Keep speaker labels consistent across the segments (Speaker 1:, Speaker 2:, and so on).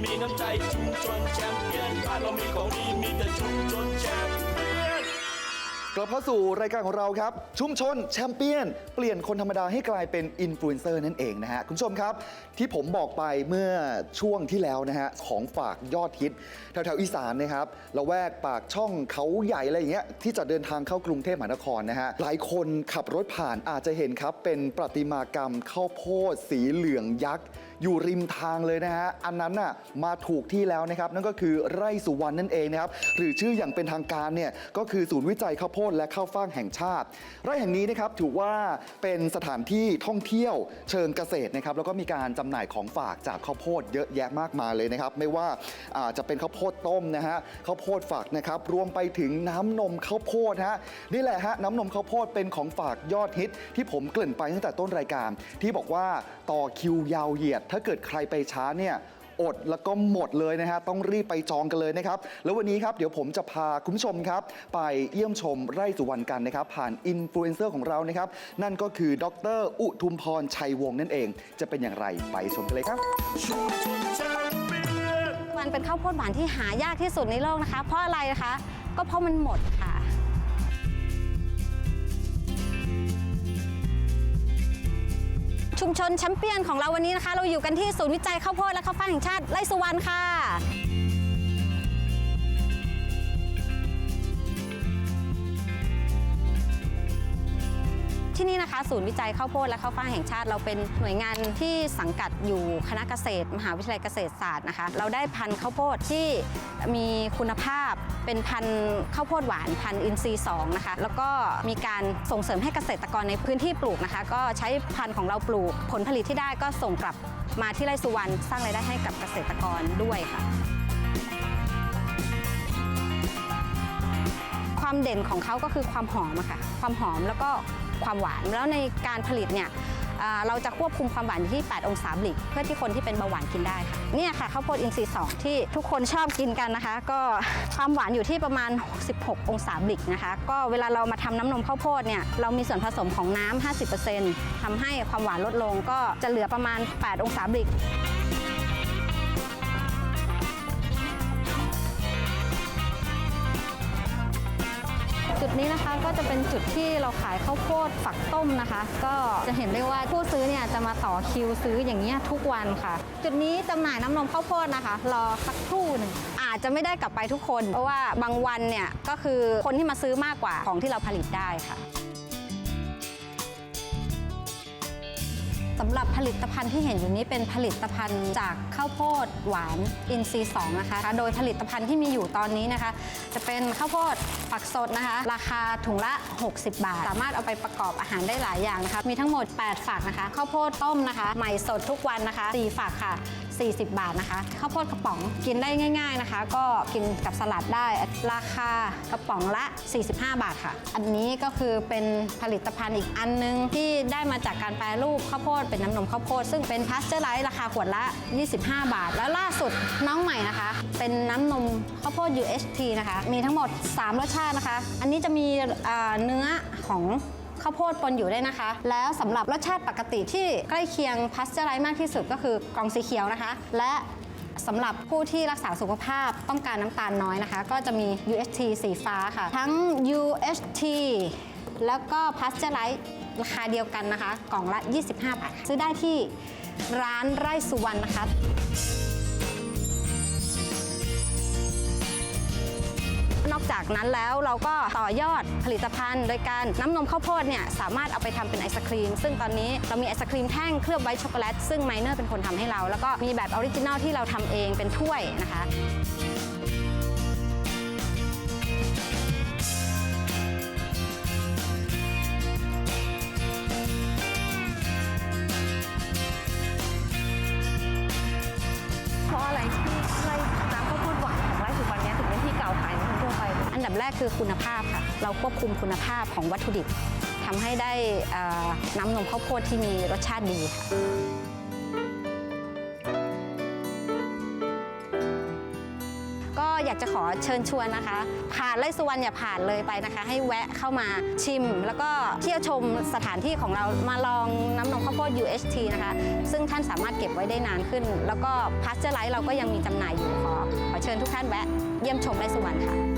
Speaker 1: มีน้ำใจชุมชนแชมเปี้ยนบ้านเรามีของดีมีแต่ชุมชนแชมเปี้ยน
Speaker 2: กลับเข้าสู่รายการของเราครับ ชุมชนแชมเปี้ยน เปลี่ยนคนธรรมดาให้กลายเป็นอินฟลูเอนเซอร์นั่นเองนะฮะ คุณผู้ชมครับ ที่ผมบอกไปเมื่อช่วงที่แล้วนะฮะ ของฝากยอดฮิต แถวๆอีสานนะครับละแวกปากช่องเขาใหญ่อะไรอย่างเงี้ยที่จะเดินทางเข้ากรุงเทพมหานครนะฮะ หลายคนขับรถผ่านอาจจะเห็นครับ เป็นประติมากรรมข้าวโพดสีเหลืองยักษ์ อยู่ริมทางเลยนะฮะอันนั้นน่ะมาถูกที่แล้วนะครับนั่นก็คือไร่สุวรรณนั่นเองนะครับหรือชื่ออย่างเป็นทางการเนี่ยก็คือศูนย์วิจัยข้าวโพดและข้าวฟ่างแห่งชาติ ไร่แห่งนี้นะครับถือว่าเป็นสถานที่ท่องเที่ยวเชิงเกษตรนะครับแล้วก็มีการจำหน่ายของฝากจากข้าวโพดเยอะแยะมากมายเลยนะครับไม่ว่าจะเป็นข้าวโพดต้มนะฮะข้าวโพดฝากนะครับรวมไปถึงน้ำนมข้าวโพดฮะนี่แหละฮะน้ำนมข้าวโพดเป็นของฝากยอดฮิตที่ผมเกริ่นไปตั้งแต่ต้นรายการ ที่บอกว่าต่อคิวยาวเหยียดถ้าเกิดใครไปช้าเนี่ยอดแล้วก็หมดเลยนะฮะต้องรีบไปจองกันเลยนะครับ แล้ววันนี้ครับเดี๋ยวผมจะพาคุณผู้ชมครับ ไปเยี่ยมชมไร่สุวรรณกันนะครับ ผ่านอินฟลูเอนเซอร์ของเรานะครับ นั่นก็คือดร อุทุมพรชัยวงศ์นั่นเอง จะเป็นอย่างไรไปชมกันเลยครับ
Speaker 1: มันเป็น
Speaker 3: ข้าวโพดหวานที่หายากที่สุดในโลกนะคะ เพราะอะไรนะคะ ก็เพราะมันหมดค่ะ ชุมชนแชมเปี้ยนของเราวันนี้นะคะ เราอยู่กันที่ศูนย์วิจัยข้าวโพดและข้าวฟ่างแห่งชาติไร่สุวรรณค่ะ ที่นี่นะคะ ศูนย์วิจัยข้าวโพดและข้าวฟ่างแห่งชาติ เราเป็นหน่วยงานที่สังกัดอยู่คณะเกษตร มหาวิทยาลัยเกษตรศาสตร์นะคะ เราได้พันธุ์ข้าวโพดที่มีคุณภาพเป็นพันธุ์ข้าวโพดหวานพันธุ์อินทรีย์2นะคะ แล้วก็มีการส่งเสริมให้เกษตรกรในพื้นที่ปลูกนะคะ ก็ใช้พันธุ์ของเราปลูก ผลผลิตที่ได้ก็ส่งกลับมาที่ไร่สุวรรณสร้างรายได้ให้กับเกษตรกรด้วยค่ะความเด่นของเขาก็คือความหอมอะค่ะ ความหอมแล้วก็ ความหวาน แล้วในการผลิตเนี่ยเราจะควบคุมความหวานอยู่ที่ 8 องศาบลิก เพื่อที่คนที่เป็นเบาหวานกินได้ค่ะเนี่ยค่ะข้าวโพดอินทรีย์2ที่ทุกคนชอบกินกันนะคะ ก็ความหวานอยู่ที่ประมาณ 16 องศาบลิกนะคะ ก็เวลาเรามาทำน้ำนมข้าวโพดเนี่ยเรามีส่วนผสมของน้ำ50%ทำให้ความหวานลดลงก็จะเหลือประมาณ 8 องศาบลิก นี้นะคะก็จะเป็นจุดที่เราขายข้าวโพดฝักต้มนะคะ ก็จะเห็นได้ว่าผู้ซื้อเนี่ยจะมาต่อคิวซื้ออย่างเงี้ยทุกวันค่ะ จุดนี้จำหน่ายน้ำนมข้าวโพดนะคะ รอสักครู่หนึ่งอาจจะไม่ได้กลับไปทุกคน เพราะว่าบางวันเนี่ยก็คือคนที่มาซื้อมากกว่าของที่เราผลิตได้ค่ะ สำหรับผลิตภัณฑ์ที่เห็นอยู่นี้เป็นผลิตภัณฑ์จากข้าวโพดหวานอินทรีย์2นะคะ โดยผลิตภัณฑ์ที่มีอยู่ตอนนี้นะคะ จะเป็นข้าวโพดฝักสดนะคะ ราคาถุงละ 60 บาท สามารถเอาไปประกอบอาหารได้หลายอย่างนะคะ มีทั้งหมด 8 ฝักนะคะ ข้าวโพดต้มนะคะ ใหม่สดทุกวันนะคะ4ฝักค่ะ 40 บาทนะคะ ข้าวโพดกระป๋องกินได้ง่าย ๆนะคะ ก็กินกับสลัดได้ ราคากระป๋องละ 45 บาทค่ะ อันนี้ก็คือเป็นผลิตภัณฑ์อีกอันนึงที่ได้มาจากการแปรรูปข้าวโพดเป็นน้ำนมข้าวโพดซึ่งเป็นพาสเจอร์ไลท์ราคาขวดละ 25 บาท แล้วล่าสุดน้องใหม่นะคะ เป็นน้ำนมข้าวโพด UHT นะคะ มีทั้งหมด 3 รสชาตินะคะ อันนี้จะมีเอ่อเนื้อของ ข้าวโพดปนอยู่ได้นะคะ แล้วสำหรับรสชาติปกติที่ใกล้เคียงพาสเจอร์ไลท์มากที่สุดก็คือกล่องสีเขียวนะคะ และสำหรับผู้ที่รักษาสุขภาพต้องการน้ำตาลน้อยนะคะ ก็จะมี UHT สีฟ้าค่ะ ทั้ง UHT แล้วก็พาสเจอร์ไลท์ราคาเดียวกันนะคะ กล่องละ 25 บาท ซื้อได้ที่ร้านไร่สุวรรณนะคะ จากนั้นแล้วเราก็ต่อยอดผลิตภัณฑ์ โดยการน้ำนมข้าวโพดเนี่ยสามารถเอาไปทำเป็นไอศครีม ซึ่งตอนนี้เรามีไอศครีมแท่งเคลือบไวท์ช็อกโกแลตซึ่งไมเนอร์เป็นคนทำให้เรา แล้วก็มีแบบออริจินัลที่เราทำเองเป็นถ้วยนะคะ แรกคือคุณภาพค่ะ เราควบคุมคุณภาพของวัตถุดิบทำให้ได้น้ำนมข้าวโพดที่มีรสชาติดีค่ะก็อยากจะขอเชิญชวนนะคะ ผ่านไร่สุวรรณอย่าผ่านเลยไปนะคะ ให้แวะเข้ามาชิม แล้วก็เที่ยวชมสถานที่ของเรามาลองน้ำนมข้าวโพด UHT นะคะ ซึ่งท่านสามารถเก็บไว้ได้นานขึ้น แล้วก็พาสเจอร์ไลท์เราก็ยังมีจำหน่ายอยู่ขอขอเชิญทุกท่านแวะเยี่ยมชมไร่สุวรรณค่ะ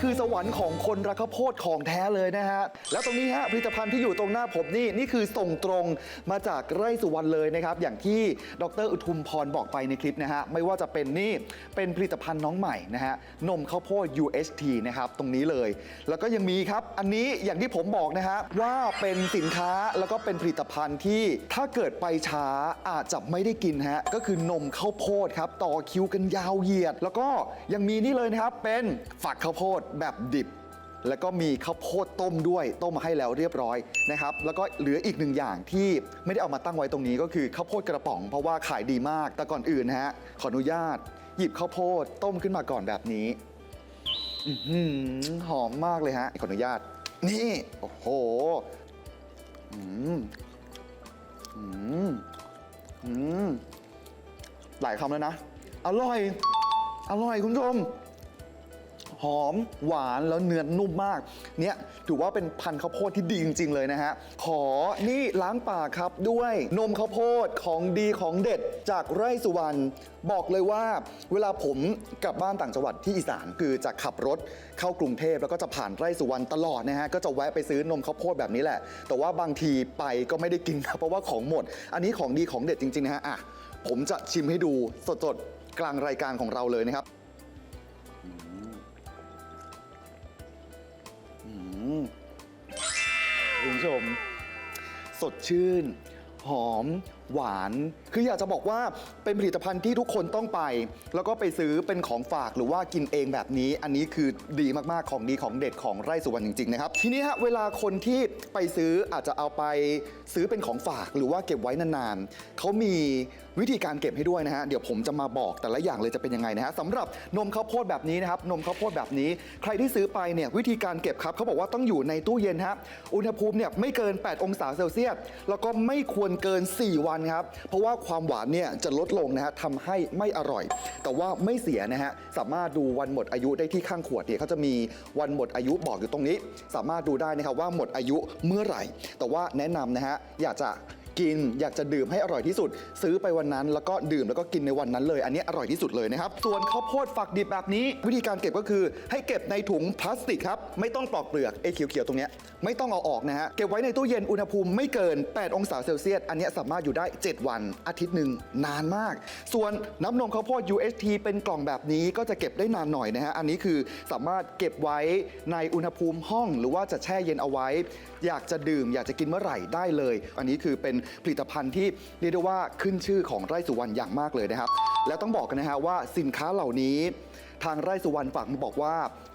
Speaker 2: คือสวรรค์ของคนรักข้าวโพดของแท้เลยนะฮะ แล้วตรงนี้ฮะผลิตภัณฑ์ที่อยู่ตรงหน้าผมนี่นี่คือส่งตรงมาจากไร่สุวรรณเลยนะครับ อย่างที่ดรอุทุมพรบอกไปในคลิปนะฮะ ไม่ว่าจะเป็นนี่เป็นผลิตภัณฑ์น้องใหม่นะฮะนมข้าวโพด UHT นะครับตรงนี้เลย แล้วก็ยังมีครับอันนี้อย่างที่ผมบอกนะฮะว่าเป็นสินค้าแล้วก็เป็นผลิตภัณฑ์ที่ถ้าเกิดไปช้าอาจจะไม่ได้กินฮะก็คือนมข้าวโพดครับต่อคิวกันยาวเหยียด แล้วก็ยังมีนี่เลยนะครับเป็นฝักข้าวโพดแบบดิบ แล้วก็มีข้าวโพดต้มด้วย ต้มมาให้แล้วเรียบร้อยนะครับ แล้วก็เหลืออีกหนึ่งอย่างที่ไม่ได้เอามาตั้งไว้ตรงนี้ก็คือข้าวโพดกระป๋อง เพราะว่าขายดีมาก แต่ก่อนอื่นนะฮะ ขออนุญาต หยิบข้าวโพดต้มขึ้นมาก่อนแบบนี้อื้อหือหอมมากเลยฮะ ขออนุญาต นี่ โอ้โห อืม อืม อืม หลายคำแล้วนะ อร่อย อร่อยคุณผู้ชม หอมหวานแล้วเนื้อนุ่มมากเนี่ยถือว่าเป็นพันธุ์ข้าวโพดที่ดีจริง ๆ เลยนะฮะ ขอนี่ล้างปากครับด้วยนมข้าวโพดของดีของเด็ดจากไร่สุวรรณบอกเลยว่า เวลาผมกลับบ้านต่างจังหวัดที่อีสานคือจะขับรถเข้ากรุงเทพแล้วก็จะผ่านไร่สุวรรณตลอดนะฮะก็จะแวะไปซื้อนมข้าวโพดแบบนี้แหละ แต่ว่าบางทีไปก็ไม่ได้กินนะเพราะว่าของหมด อันนี้ของดีของเด็ดจริงๆนะฮะอะผมจะชิมให้ดูสดๆกลางรายการของเราเลยนะครับ คุณผู้ชม สดชื่น หอม หวาน คืออยากจะบอกว่าเป็นผลิตภัณฑ์ที่ทุกคนต้องไป แล้วก็ไปซื้อเป็นของฝากหรือว่ากินเองแบบนี้ อันนี้คือดีมากๆของดีของเด็ดของไร่สุวรรณจริงๆนะครับทีนี้ฮะเวลาคนที่ไปซื้ออาจจะเอาไปซื้อเป็นของฝากหรือว่าเก็บไว้นานๆเขามีวิธีการเก็บให้ด้วยนะฮะเดี๋ยวผมจะมาบอกแต่ละอย่างเลยจะเป็นยังไงนะฮะสำหรับนมข้าวโพดแบบนี้นะครับนมข้าวโพดแบบนี้ ใครที่ซื้อไปเนี่ยวิธีการเก็บครับเขาบอกว่าต้องอยู่ในตู้เย็นฮะอุณหภูมิเนี่ยไม่เกิน 8 องศาเซลเซียสแล้วก็ไม่ควรเกิน 4วันครับ เพราะว่าความหวานเนี่ยจะลดลงนะฮะทำให้ไม่อร่อย แต่ว่าไม่เสียนะฮะ สามารถดูวันหมดอายุได้ที่ข้างขวดเนี่ยเขาจะมีวันหมดอายุบอกอยู่ตรงนี้ สามารถดูได้นะครับว่าหมดอายุเมื่อไหร่ แต่ว่าแนะนำนะฮะอยากจะ กิน อยากจะดื่มให้อร่อยที่สุด ซื้อไปวันนั้นแล้วก็ดื่มแล้วก็กินในวันนั้นเลย อันนี้อร่อยที่สุดเลยนะครับ ส่วนข้าวโพดฝักดิบแบบนี้ วิธีการเก็บก็คือ ให้เก็บในถุงพลาสติกครับไม่ต้องปลอกเปลือกไอ้เขียวๆตรงเนี้ยไม่ต้องเอาออกนะฮะเก็บไว้ในตู้เย็นอุณหภูมิไม่เกิน 8 องศาเซลเซียสอันนี้สามารถอยู่ได้ 7 วันอาทิตย์หนึ่งนานมาก ส่วนน้ำนมข้าวโพด UHT เป็นกล่องแบบนี้ก็จะเก็บได้นานหน่อยนะฮะอันนี้คือสามารถเก็บไว้ในอุณหภูมิห้อง หรือว่าจะแช่เย็นเอาไว้ อยากจะดื่ม อยากจะกินเมื่อไหร่ได้เลย อันนี้คือเป็นผลิตภัณฑ์ที่เรียกได้ว่าขึ้นชื่อของไร่สุวรรณอย่างมากเลยนะครับ และต้องบอกกันนะฮะว่าสินค้าเหล่านี้ ทางไร่สุวรรณฝากมาบอกว่า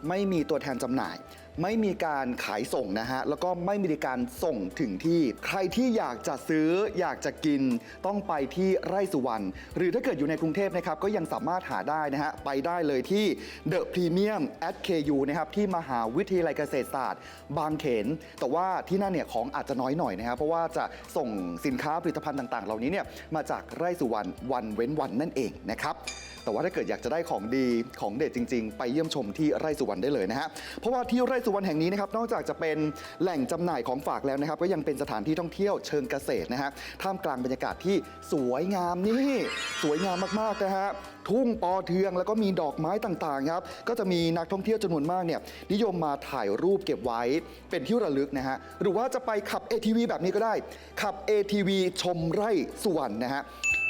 Speaker 2: ไม่มีตัวแทนจำหน่าย ไม่มีการขายส่งนะฮะ แล้วก็ไม่มีการส่งถึงที่ ใครที่อยากจะซื้ออยากจะกินต้องไปที่ไร่สุวรรณ หรือถ้าเกิดอยู่ในกรุงเทพนะครับ ก็ยังสามารถหาได้นะฮะ ไปได้เลยที่ The Premium at KU นะครับ ที่มหาวิทยาลัยเกษตรศาสตร์ บางเขน แต่ว่าที่นั่นเนี่ยของอาจจะน้อยหน่อยนะครับ เพราะว่าจะส่งสินค้าผลิตภัณฑ์ต่าง ๆ เหล่านี้เนี่ยมาจากไร่สุวรรณวันเว้นวันนั่นเองนะครับแต่ว่าถ้าเกิดอยากจะได้ของดีของเด็ดจริง ๆ ไปเยี่ยมชมที่ไร่สุวรรณได้เลยนะฮะเพราะว่าที่ไร่สุวรรณแห่งนี้นะครับนอกจากจะเป็นแหล่งจำหน่ายของฝากแล้วนะครับ ก็ยังเป็นสถานที่ท่องเที่ยวเชิงเกษตรนะฮะท่ามกลางบรรยากาศที่สวยงามนี่สวยงามมากๆนะฮะทุ่งปอเทืองแล้วก็มีดอกไม้ต่างๆครับก็จะมีนักท่องเที่ยวจำนวนมากเนี่ยนิยมมาถ่ายรูปเก็บไว้เป็นที่ระลึกนะฮะหรือว่าจะไปขับ ATV แบบนี้ก็ได้ ขับ ATV ชมไร่สุวรรณนะฮะ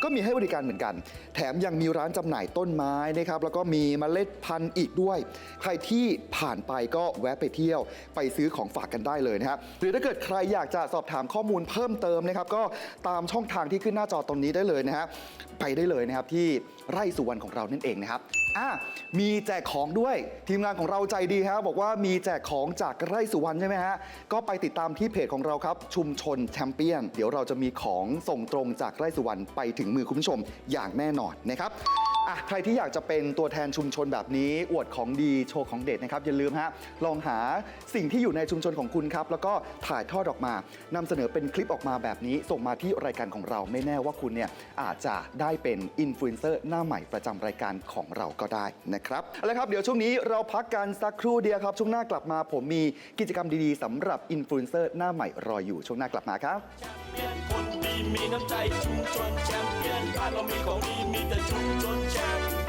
Speaker 2: ก็มีให้บริการเหมือนกัน แถมยังมีร้านจำหน่ายต้นไม้นะครับแล้วก็มีเมล็ดพันธุ์อีกด้วย ใครที่ผ่านไปก็แวะไปเที่ยว ไปซื้อของฝากกันได้เลยนะครับหรือถ้าเกิดใครอยากจะสอบถามข้อมูลเพิ่มเติมนะครับก็ตามช่องทางที่ขึ้นหน้าจอตรงนี้ได้เลยนะฮะไปได้เลยนะครับที่ไร่สุวรรณของเรานั่นเองนะครับอะมีแจกของด้วยทีมงานของเราใจดีครับบอกว่ามีแจกของจากไร่สุวรรณใช่ไหมฮะก็ไปติดตามที่เพจของเราครับชุมชนแชมเปี้ยน เดี๋ยวเราจะมีของส่งตรงจากไร่สุวรรณไปถึงมือคุณผู้ชมอย่างแน่นอนนะครับอะใครที่อยากจะเป็นตัวแทนชุมชนแบบนี้ อวดของดีโชว์ของเด็ดนะครับ อย่าลืมฮะลองหาสิ่งที่อยู่ในชุมชนของคุณครับ แล้วก็ถ่ายทอดออกมานำเสนอเป็นคลิปออกมาแบบนี้ ส่งมาที่รายการของเราไม่แน่ว่าคุณเนี่ยอาจจะได้เป็นอินฟลูเอนเซอร์หน้าใหม่ประจำรายการของเราก็ได้นะครับเอาละครับเดี๋ยวช่วงนี้เราพักกันสักครู่เดียวครับ ช่วงหน้ากลับมาผมมีกิจกรรมดีๆสำหรับอินฟลูเอนเซอร์หน้าใหม่รออยู่ช่วงหน้ากลับมาครับ
Speaker 1: มีน้ำใจชุมชนแชมเปี้ยนบ้านเรามีของดีมีแต่ชุมชนแชมป์